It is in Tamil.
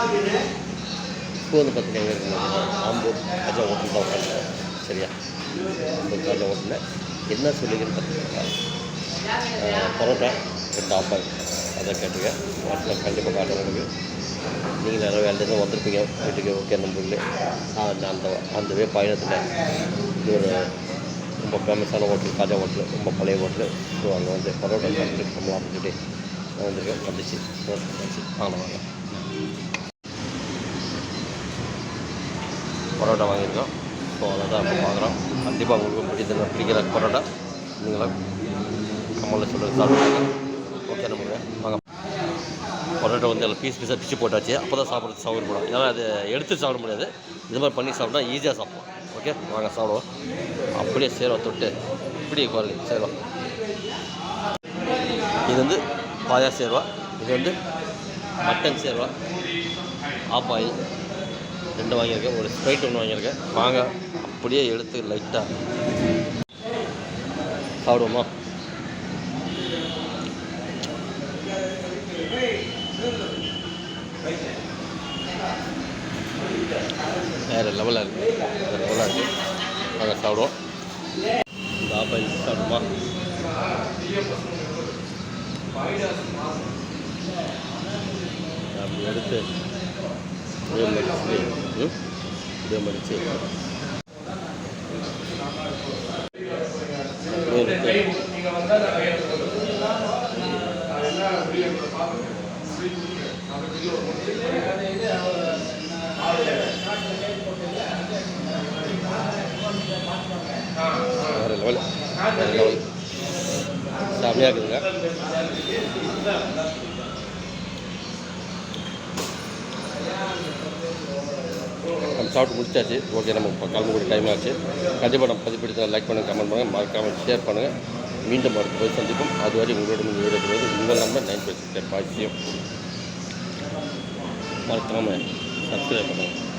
இப்போ வந்து பார்த்தீங்கன்னா எங்கே இருக்குன்னா ஆம்பூர் கஜா ஹோட்டல் தான் உட்காந்துருக்கோம் சரியா? ஆம்பூர் கஜா ஹோட்டலில் என்ன சொல்லிங்கன்னு பார்த்தீங்கன்னா பரோட்டா ரெண்டு ஆஃபர் அதை கேட்டுங்க வாட்டில் கண்டிப்பாக காட்டும் உங்களுக்கு. நீங்கள் நிறைய வேலையில வந்திருப்பீங்க. வீட்டுக்கு ஓகே நம்பூரில் அந்த அந்த அந்த வே பயணத்தில் இது ஒரு ரொம்ப ஃபேமஸான ஹோட்டல் காஜா ஹோட்டல் ரொம்ப பழைய ஹோட்டல். ஸோ அங்கே வந்து பரோட்டா சாப்பிட்டு பண்ணலாம் அப்படின்னு சொல்லிட்டு வந்திருக்கேன். வந்துச்சு. வாங்க வாங்க பரோட்டா வாங்கியிருக்கோம். ஸோ அதை தான் இப்போ பார்க்குறோம். கண்டிப்பாக உங்களுக்கு பிடித்த பிடிக்கிற பரோட்டா நீங்களா கம்மலில் சொல்லுங்கள் சாப்பிடுங்க ஓகே நம்ம வாங்க. பரோட்டா வந்து எல்லாம் பீஸ் பீஸாக பிச்சு போட்டாச்சு. அப்போ தான் சாப்பிட்றது சௌகரியப்படும் ஏன்னா அது எடுத்து சாப்பிட முடியாது. இது மாதிரி பண்ணி சாப்பிட்டா ஈஸியாக சாப்பிடுவோம். ஓகே வாங்க சாப்பிடுவோம். அப்படியே சேரும் தொட்டு இப்படி பாருங்க சேரும் இது வந்து பாயா சேர்வா. இது வந்து மட்டன் சேர்வா. ஆப் ஆயில் ரெண்டு வாங்கியிருக்கேன் ஒரு ஸ்ப்ரைட் ஒன்று வாங்கியிருக்கேன். வாங்க அப்படியே எடுத்து லைட்டாக சாப்பிடுவோமா? வேறு லெவலாக இருக்குது வேறு லெவலாக இருக்குது வாங்க சாப்பிடுவோம். இந்த ஆப்பிள் சாப்பிடுமா அப்படி எடுத்து அப்படியே மடிச்சு ம் அப்படியே வேறு லெவல் வேறு லெவல் செம்மையாக இருக்குதுங்க நம்ம சாப்பிட்டு முடிச்சாச்சு. ஓகே நம்ம இப்போ கிளம்பக்கூடிய டைம் ஆச்சு. கண்டிப்பாக நம்ம பதிப்பிடித்த லைக் பண்ணுங்கள் கமெண்ட் பண்ணுங்கள் மறக்காமல் ஷேர் பண்ணுங்கள் மீண்டும் அடுத்த போய் சந்திப்போம். அதுவரை உங்களோட நீங்கள் இருக்கிறது உங்கள் நம்பர் நைன் ஃபைவ் சிக்ஸ் மறக்காமல் சப்ஸ்கிரைப் பண்ணுங்கள்